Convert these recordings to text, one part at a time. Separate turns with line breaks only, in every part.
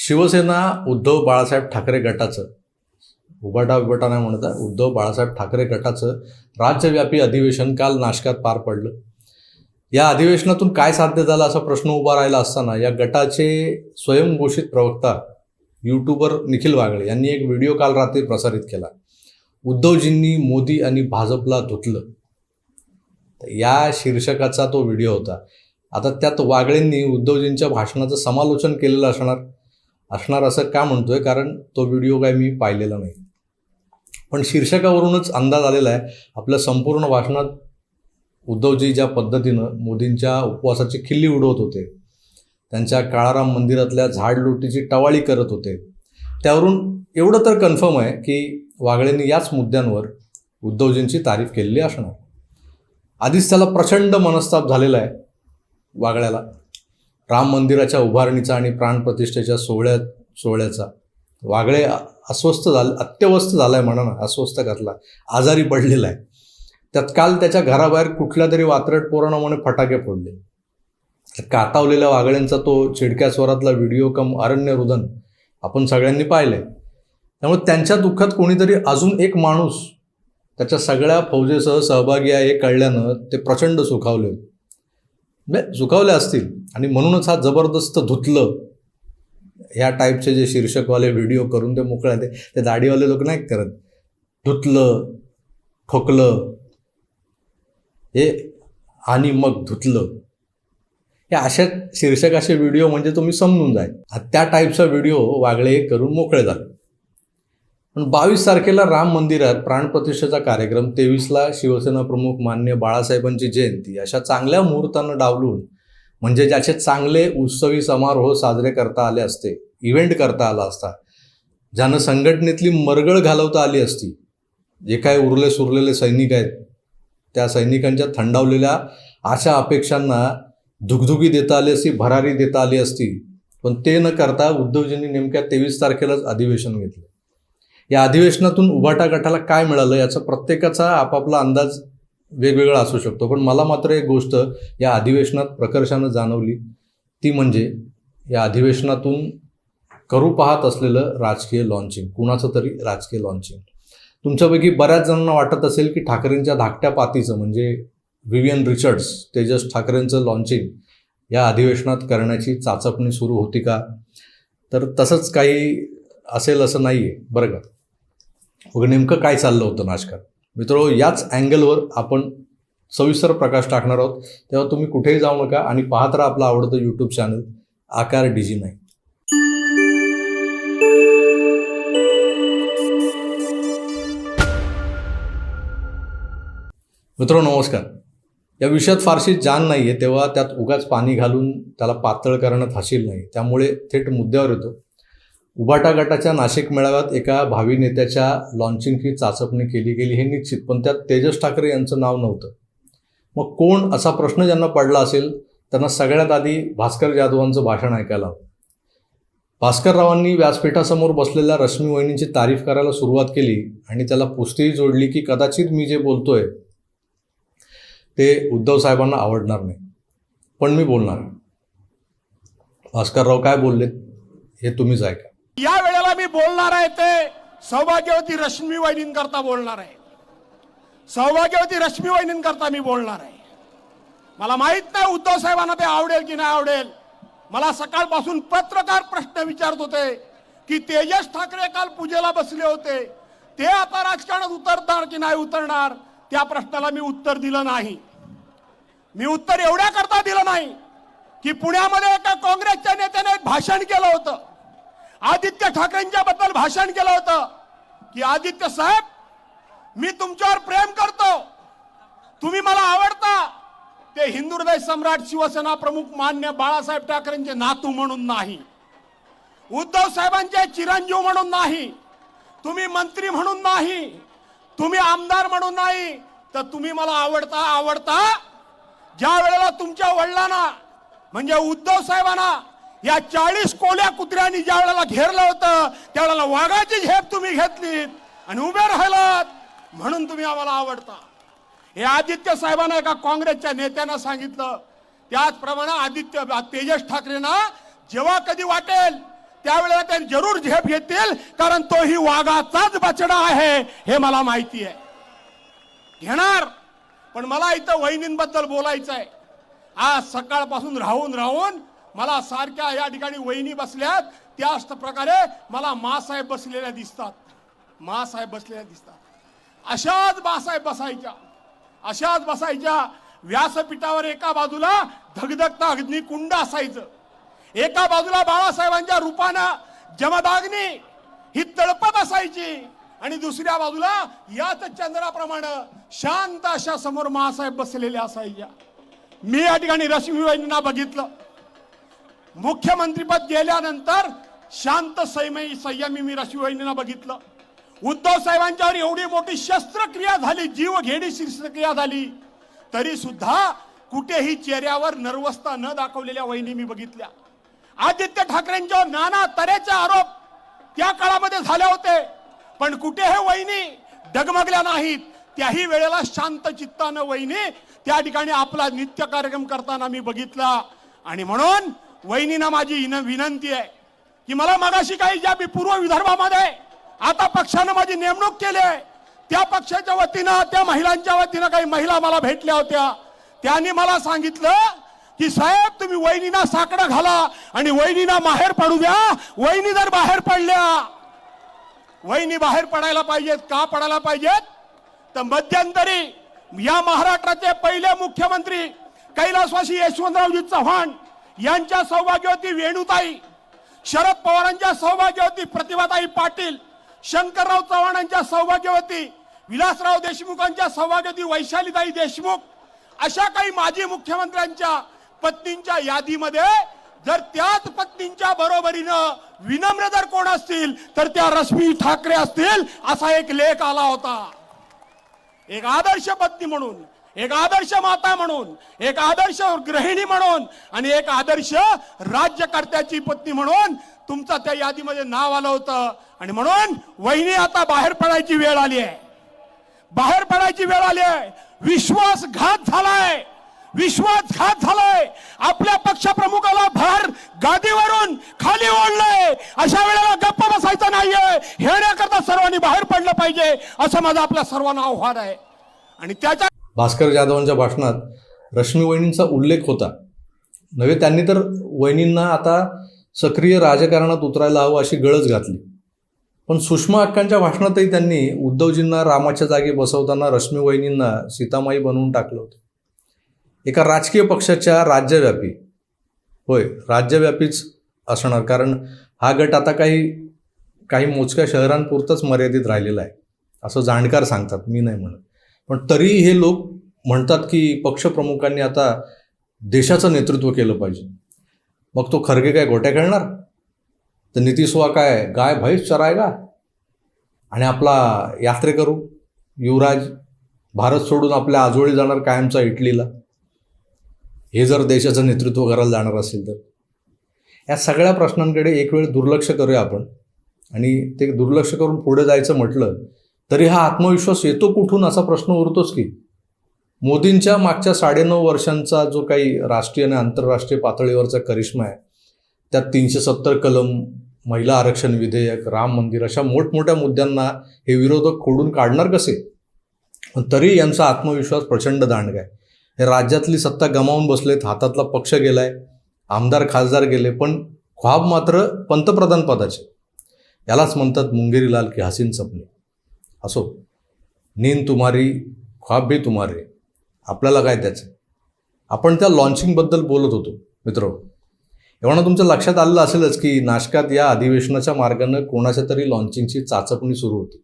शिवसेना उद्धव बाळासाहेब ठाकरे गटाचं उबाटा उबाटा नाही म्हणत आहे उद्धव बाळासाहेब ठाकरे गटाचं राज्यव्यापी अधिवेशन काल नाशकात पार पडलं. या अधिवेशनातून काय साध्य झालं असा प्रश्न उभा राहिला असताना या गटाचे स्वयंघोषित प्रवक्ता यूट्यूबर निखिल वागळे यांनी एक व्हिडिओ काल रात्री प्रसारित केला. उद्धवजींनी मोदी आणि भाजपला धुतलं. या शीर्षकाचा तो व्हिडिओ होता. आता त्यात वागळेंनी उद्धवजींच्या भाषणाचं समालोचन केलेलं असणार. असणार असं का म्हणतोय? कारण तो व्हिडिओ काय मी पाहिलेला नाही. पण शीर्षकावरूनच अंदाज आलेला आहे. आपल्या संपूर्ण भाषणात उद्धवजी ज्या पद्धतीनं मोदींच्या उपवासाची खिल्ली उडवत होते त्यांच्या काळाराम मंदिरातल्या झाडलोटीची टवाळी करत होते त्यावरून एवढं तर कन्फर्म आहे की वागळेंनी याच मुद्द्यांवर उद्धवजींची तारीफ केलेली असणार. आधीच त्याला प्रचंड मनस्ताप झालेला आहे वागळ्याला राम मंदिराच्या उभारणीचा आणि प्राणप्रतिष्ठेच्या सोहळ्यात सोहळ्याचा. वागळे अस्वस्थ झाले अत्यवस्थ झालाय म्हणा ना अस्वस्थ घातला आजारी पडलेला आहे. त्यात काल त्याच्या घराबाहेर कुठल्या तरी वात्रट पोरानं म्हणे फटाके फोडले. कातावलेल्या वागळ्यांचा तो चिडक्या स्वरातला व्हिडिओ कम अरण्य रुदन आपण सगळ्यांनी पाहिलंय त्यामुळे त्यांच्या दुःखात कोणीतरी अजून एक माणूस त्याच्या सगळ्या फौजेसह सहभागी आहे हे कळल्यानं ते प्रचंड सुखावले म्हणजे असतील. आणि म्हणूनच हा जबरदस्त धुतलं. ह्या टाईपचे जे शीर्षकवाले व्हिडिओ करून ते मोकळे ते ते दाढीवाले लोक नाही करत. धुतलं ठोकलं हे आणि मग धुतलं. हे अशा शीर्षकाचे व्हिडिओ म्हणजे तुम्ही समजून जाय. त्या टाईपचा व्हिडिओ वागळे करून मोकळे झाले. पण बावीस तारखेला राम मंदिरात प्राणप्रतिष्ठेचा कार्यक्रम तेवीसला शिवसेना प्रमुख मान्य बाळासाहेबांची जयंती अशा चांगल्या मुहूर्तानं डावलून म्हणजे ज्याचे चांगले उत्सवी समारोह साजरे करता आले असते इव्हेंट करता आला असता ज्यानं संघटनेतली मरगळ घालवता आली असती जे काय उरले सुरलेले सैनिक आहेत त्या सैनिकांच्या थंडावलेल्या अशा अपेक्षांना धुगधुगी देता आली असती भरारी देता आली असती पण ते न करता उद्धवजींनी नेमक्या तेवीस तारखेलाच अधिवेशन घेतलं. या अधिवेशनातून उभाटा गटाला काय मिळालं याचा प्रत्येकाचा आपापला अंदाज वेगवेगळा असू शकतो. पण मला मात्र एक गोष्ट या अधिवेशनात प्रकर्षानं जाणवली. ती म्हणजे या अधिवेशनातून करू पाहत असलेलं राजकीय लॉन्चिंग कुणाचं तरी राजकीय लॉन्चिंग तुमच्यापैकी बऱ्याच जणांना वाटत असेल की ठाकरेंच्या धाकट्या पातीचं म्हणजे विवियन रिचर्ड्स तेजस ठाकरेंचं लॉन्चिंग या अधिवेशनात करण्याची चाचपणी सुरू होती का? तर तसंच काही असेल असं नाही आहे बरं का? मग नेमकं काय चाललं होतं नाशकात? मित्र याच अँगलवर आपण सविस्तर प्रकाश टाकणार आहोत. तेव्हा तुम्ही कुठेही जाऊ नका आणि पाहत राहा आपलं आवडतं यूट्यूब चॅनल आकार डीजी नाही मित्र नमस्कार. या विषयात फारशी जाण नाही आहे तेव्हा त्यात उगाच पाणी घालून त्याला पातळ करणं हशील नाही. त्यामुळे थेट मुद्द्यावर येतो. उबाटा गटाच्या नाशिक मेळाव्यात एका भावी नेत्याच्या लॉन्चिंगची चाचपणी केली गेली हे निश्चित पण त्यात तेजस ठाकरे यांचं नाव नव्हतं. मग कोण असा प्रश्न ज्यांना पडला असेल त्यांना सगळ्यात आधी भास्कर जाधवांचं भाषण ऐकायला भास्कररावांनी व्यासपीठासमोर बसलेल्या रश्मी वहिनींची तारीफ करायला सुरुवात केली आणि त्याला पुस्तीही जोडली की कदाचित मी जे बोलतोय ते उद्धव साहेबांना आवडणार नाही. पण मी बोलणार. भास्करराव काय बोलले हे तुम्हीच ऐका.
या वेळेला मी बोलणार आहे ते सौभाग्यवती रश्मी वहिनींकरता बोलणार आहे. सौभाग्यवती रश्मी वहिनींकरता मी बोलणार आहे. मला माहीत नाही उद्धव साहेबांना ते आवडेल की नाही आवडेल. मला सकाळपासून पत्रकार प्रश्न विचारत होते की तेजस ठाकरे काल पूजेला बसले होते. ते आता राजकारणात उतरणार की नाही उतरणार त्या प्रश्नाला मी उत्तर दिलं नाही. मी उत्तर एवढ्या करता दिलं नाही की पुण्यामध्ये एका काँग्रेसच्या नेत्याने एक भाषण केलं होतं. आदित्य ठाकरेंच्या बद्दल भाषण केलं होतं की आदित्य साहेब मी तुमच्यावर प्रेम करतो. तुम्ही मला आवडता. ते हिंदू हृदय सम्राट शिवसेना प्रमुख मान्य बाळासाहेब ठाकरेंचे नातू म्हणून नाही. उद्धव साहेबांचे चिरंजीव म्हणून नाही. तुम्ही मंत्री म्हणून नाही. तुम्ही आमदार म्हणून नाही. तर तुम्ही मला आवडता आवडता ज्या वेळेला तुमच्या वडिलांना म्हणजे उद्धव साहेबांना या चाळीस कोल्या कुत्र्यांनी ज्या वेळेला घेरलं होतं त्यावेळेला वाघाची झेप तुम्ही घेतली आणि उभे राहिलात. म्हणून तुम्ही आम्हाला आवडता. हे आदित्य साहेबांना एका काँग्रेसच्या नेत्यानं सांगितलं. त्याचप्रमाणे आदित्य तेजस ठाकरेंना जेव्हा कधी वाटेल त्यावेळेला ते जरूर झेप घेतील कारण तोही वाघाचाच बचडा आहे हे मला माहिती आहे. घेणार पण मला इथं वहिनींबद्दल बोलायचं आहे आज सकाळपासून राहून राहून मला सारख्या या ठिकाणी वहिनी बसल्यात त्याच प्रकारे मला मासाहेब बसलेल्या दिसतात. मासाहेब बसलेल्या दिसतात. अशाच मासाहेब बसायच्या. अशाच बसायच्या. व्यासपीठावर एका बाजूला धगधगता अग्निकुंड असायचं. एका बाजूला बाळासाहेबांच्या रूपानं जमदाग्नी ही तळपत असायची. आणि दुसऱ्या बाजूला याच चंद्राप्रमाणे शांत अशा समोर महासाहेब बसलेल्या असायच्या. मी या ठिकाणी रश्मीबाईंना बघितलं. मुख्यमंत्रीपद गेल्यानंतर शांत संयमी संयमी मी रश्मीबाईंना बघितलं. उद्धव साहेबांच्यावर एवढी मोठी शस्त्रक्रिया झाली जीव घेणी शस्त्रक्रिया झाली तरी सुद्धा कुठेही चेहऱ्यावर नर्वसता न दाखवलेल्या वहिनी मी बघितल्या. आदित्य ठाकरेंच्या नाना तऱ्हेचे आरोप त्या काळामध्ये झाले होते. पण कुठे हे वहिनी डगमगल्या नाहीत. त्याही वेळेला शांत चित्तानं वहिनी त्या ठिकाणी आपला नित्य कार्यक्रम करताना मी बघितला. आणि म्हणून वहिनीना माझी विनंती आहे की मला मगाशी काही ज्या मी पूर्व विदर्भामध्ये आता पक्षानं माझी नेमणूक केली आहे त्या पक्षाच्या वतीनं त्या महिलांच्या वतीनं काही महिला मला भेटल्या होत्या. त्यांनी मला सांगितलं की साहेब तुम्ही वहिनीना साकडं घाला आणि वहिनीना बाहेर पडू द्या. वहिनी जर बाहेर पडल्या वहिनी बाहेर पडायला पाहिजेत का पडायला पाहिजेत? तर मध्यंतरी या महाराष्ट्राचे पहिले मुख्यमंत्री कैलासवासी यशवंतरावजी चव्हाण यांच्या सौभाग्यवती वेणुताई शरद पवारांच्या सौभाग्यवती प्रतिभाताई पाटील शंकरराव चव्हाणांच्या सौभाग्यवती विलासराव देशमुखांच्या सौभाग्यवती वैशालीताई देशमुख अशा काही माजी मुख्यमंत्र्यांच्या पत्नींच्या यादीमध्ये जर त्याच पत्नींच्या बरोबरीनं विनम्र जर कोण असतील तर त्या रश्मी ठाकरे असतील असा एक लेख आला होता. एक आदर्श पत्नी म्हणून. एक आदर्श माता म्हणून एक आदर्श गृहिणी म्हणून आणि एक आदर्श राज्यकर्त्याची पत्नी म्हणून तुमचा त्या यादीमध्ये नाव आलं होतं. आणि म्हणून वहिनी आता बाहेर पडायची वेळ आली आहे. बाहेर पडायची वेळ आली आहे. विश्वासघात झालाय. विश्वासघात झालाय. आपल्या पक्षप्रमुखाला भर गादीवरून खाली ओढलंय. अशा वेळेला गप्प बसायचं नाहीये. हेण्याकरता सर्वांनी बाहेर पडलं पाहिजे. असं माझं आपल्या सर्वांना आव्हान आहे. आणि त्याच्या
भास्कर जाधवांच्या भाषणात रश्मी वहिनींचा उल्लेख होता. नव्हे त्यांनी तर वहिनींना आता सक्रिय राजकारणात उतरायला हवं अशी गळज घातली. पण सुषमा अक्कांच्या भाषणातही त्यांनी उद्धवजींना रामाच्या जागी बसवताना रश्मी वहिनींना सीतामाई बनवून टाकलं होतं. एका राजकीय पक्षाच्या राज्यव्यापी. होय राज्यव्यापीच असणार कारण हा गट आता काही काही मोजक्या शहरांपुरतंच मर्यादित राहिलेला आहे. असं जाणकार सांगतात मी नाही म्हणत. पण तरी हे लोक म्हणतात की पक्षप्रमुखांनी आता देशाचं नेतृत्व केलं पाहिजे. मग तो खरगे काय गोट्या खेळणार? तर नितीशवा काय गाय भैस चरायगा आणि आपला यात्रेकरू युवराज भारत सोडून आपल्या आजोळी जाणार कायमचा इटलीला? हे जर देशाचं नेतृत्व करायला जाणार असेल तर. या सगळ्या प्रश्नांकडे एक वेळ दुर्लक्ष करूया आपण. आणि ते दुर्लक्ष करून पुढे जायचं म्हटलं तरी हा आत्मविश्वास येतो कुठून असा प्रश्न उरतोच की? मोदींच्या मागच्या साडेनऊ वर्षांचा जो काही राष्ट्रीय आणि आंतरराष्ट्रीय पातळीवरचा करिश्मा आहे त्यात तीनशे सत्तर कलम महिला आरक्षण विधेयक राम मंदिर अशा मोठमोठ्या मुद्द्यांना हे विरोधक खोडून काढणार कसे? तरी यांचा आत्मविश्वास प्रचंड दांडग आहे. हे राज्यातली सत्ता गमावून बसलेत हातातला पक्ष गेलाय आमदार खासदार गेले पण ख्वाब मात्र पंतप्रधान पदाचे. यालाच म्हणतात मुंगेरी लाल की हसीन सपने. असो. नींद तुम्हारी ख्वाब भी तुम्हारे. आपल्याला काय त्याचं? आपण त्या लॉन्चिंगबद्दल बोलत होतो मित्र. एवढं तुमच्या लक्षात आलेलं असेलच की नाशकात या अधिवेशनाच्या मार्गानं कोणाच्या तरी लॉन्चिंगची चाचपणी सुरू होती.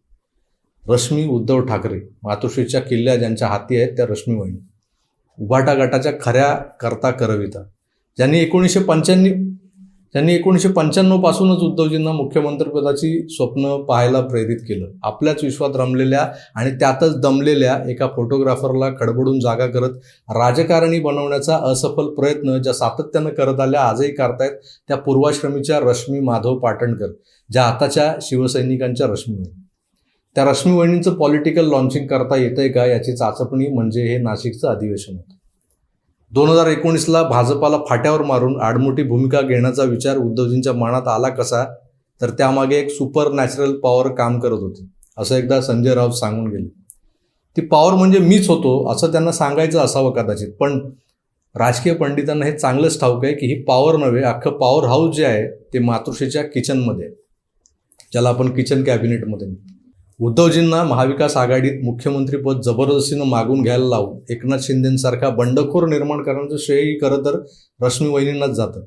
रश्मी उद्धव ठाकरे मातोश्रीच्या किल्ल्या ज्यांच्या हाती आहेत त्या रश्मी वहिनी. उभाटा गटाच्या खऱ्या करता करविता. ज्यांनी एकोणीसशे पंच्याण्णव त्यांनी एकोणीसशे पंच्याण्णव पासूनच उद्धवजींना मुख्यमंत्रीपदाची स्वप्न पाहायला प्रेरित केलं. आपल्याच विश्वात रमलेल्या आणि त्यातच दमलेल्या एका फोटोग्राफरला खडबडून जागा करत राजकारणी बनवण्याचा असफल प्रयत्न ज्या सातत्यानं करत आल्या आजही करतायत त्या पूर्वाश्रमीच्या रश्मी माधव पाटणकर ज्या आताच्या शिवसैनिकांच्या रश्मी त्या रश्मी वहिनींचं पॉलिटिकल लॉन्चिंग करता येतंय का याची चाचपणी म्हणजे हे नाशिकचं अधिवेशन होतं. दोन हजार एकोणीसला भाजपाला फाट्यावर मारून आडमोठी भूमिका घेण्याचा विचार उद्धवजींच्या मनात आला कसा तर त्यामागे एक सुपर नॅचरल पॉवर काम करत होती असं एकदा संजय राऊत सांगून गेले ती पॉवर म्हणजे मीच होतो असं त्यांना सांगायचं असावं कदाचित पण राजकीय पंडितांना हे चांगलंच ठाऊक आहे की ही पॉवर नव्हे अख्खं पॉवर हाऊस जे आहे ते मातृश्रीच्या किचनमध्ये आहे ज्याला आपण किचन कॅबिनेटमध्ये म्हणतो. उद्धवजींना महाविकास आघाडीत मुख्यमंत्रीपद जबरदस्तीनं मागून घ्यायला लावून एकनाथ शिंदेसारखा बंडखोर निर्माण करण्याचं श्रेयही खरं तर रश्मी वहिनींनाच जातं.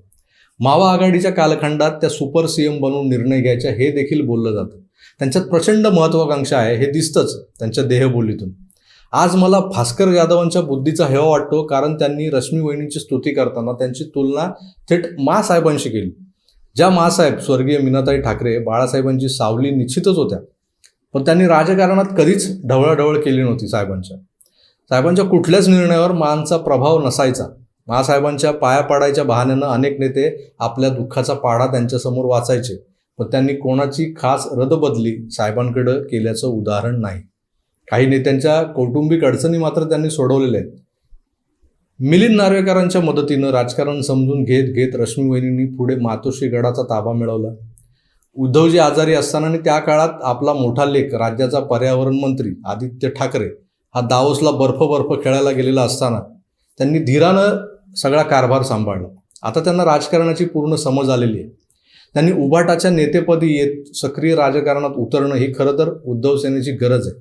मावा आघाडीच्या कालखंडात त्या सुपर सीएम बनवून निर्णय घ्यायच्या हे देखील बोललं जातं. त्यांच्यात प्रचंड महत्वाकांक्षा आहे हे दिसतंच त्यांच्या देहबोलीतून. आज मला भास्कर यादवांच्या बुद्धीचा हेवा वाटतो कारण त्यांनी रश्मी वहिनींची स्तुती करताना त्यांची तुलना थेट मासाहेबांशी केली. ज्या मासाहेब स्वर्गीय मीनाताई ठाकरे बाळासाहेबांची सावली निश्चितच होत्या. पण त्यांनी राजकारणात कधीच ढवळाढवळ केली नव्हती साहेबांच्या. साहेबांच्या कुठल्याच निर्णयावर मानचा प्रभाव नसायचा. महासाहेबांच्या पाया पाडायच्या बहाण्यानं अनेक नेते आपल्या दुःखाचा पाढा त्यांच्यासमोर वाचायचे. पण त्यांनी कोणाची खास रदबदली साहेबांकडं केल्याचं उदाहरण नाही. काही नेत्यांच्या कौटुंबिक अडचणी मात्र त्यांनी सोडवलेल्या आहेत. मिलिंद नार्वेकरांच्या मदतीनं राजकारण समजून घेत घेत रश्मी वहिनींनी पुढे मातोश्री गडाचा ताबा मिळवला. उद्धवजी आजारी असताना आणि त्या काळात आपला मोठा लेख राज्याचा पर्यावरण मंत्री आदित्य ठाकरे हा दावोसला बर्फ बर्फ खेळायला गेलेला असताना त्यांनी धीरानं सगळा कारभार सांभाळला. आता त्यांना राजकारणाची पूर्ण समज आलेली आहे. त्यांनी उभाटाच्या नेतेपदी येत सक्रिय राजकारणात उतरणं ही खरं तर उद्धव सेनेची गरज आहे.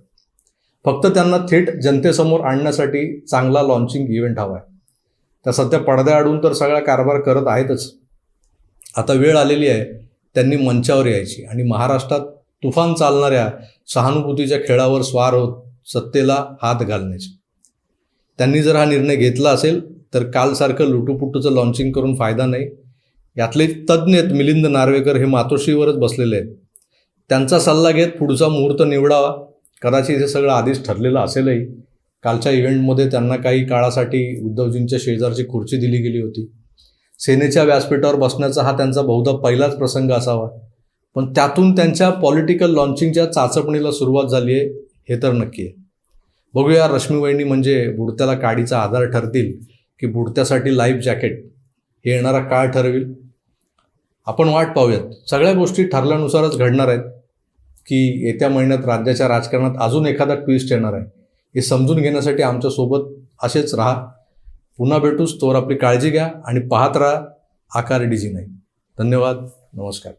फक्त त्यांना थेट जनतेसमोर आणण्यासाठी चांगला लॉन्चिंग इव्हेंट हवा आहे. त्या सध्या पडद्याआडून तर सगळा कारभार करत आहेतच. आता वेळ आलेली आहे. त्यांनी मंचावर यायची. आणि महाराष्ट्रात तुफान चालणाऱ्या सहानुभूतीच्या खेळावर स्वार होत सत्तेला हात घालण्याची. त्यांनी जर हा निर्णय घेतला असेल तर कालसारखं लुटूपुटूचं लॉन्चिंग करून फायदा नाही. यातले तज्ज्ञ आहेत मिलिंद नार्वेकर हे मातोश्रीवरच बसलेले आहेत. त्यांचा सल्ला घेत पुढचा मुहूर्त निवडावा. कदाचित हे सगळं आधीच ठरलेलं असेलही. कालच्या इव्हेंटमध्ये त्यांना काही काळासाठी उद्धवजींच्या शेजारची खुर्ची दिली गेली होती. सेनेच्या व्यासपीठावर बसण्याचा हा त्यांचा बहुधा पहिलाच प्रसंग असावा. पण त्यातून त्यांच्या पॉलिटिकल लॉन्चिंगच्या चाचपणीला सुरुवात झाली आहे हे तर नक्की आहे. बघूया रश्मी वहिनी म्हणजे बुडत्याला काडीचा आधार ठरतील की बुडत्यासाठी लाईफ जॅकेट हे येणारा काळ ठरवेल. आपण वाट पाहूयात. सगळ्या गोष्टी ठरल्यानुसारच घडणार आहेत की येत्या महिन्यात राज्याच्या राजकारणात अजून एखादा ट्विस्ट येणार आहे. हे समजून घेण्यासाठी आमच्यासोबत असेच राहा. पुन्हा भेटूच तोवर आपली काळजी घ्या आणि पाहत राहा आकार डीजी नाही. धन्यवाद नमस्कार.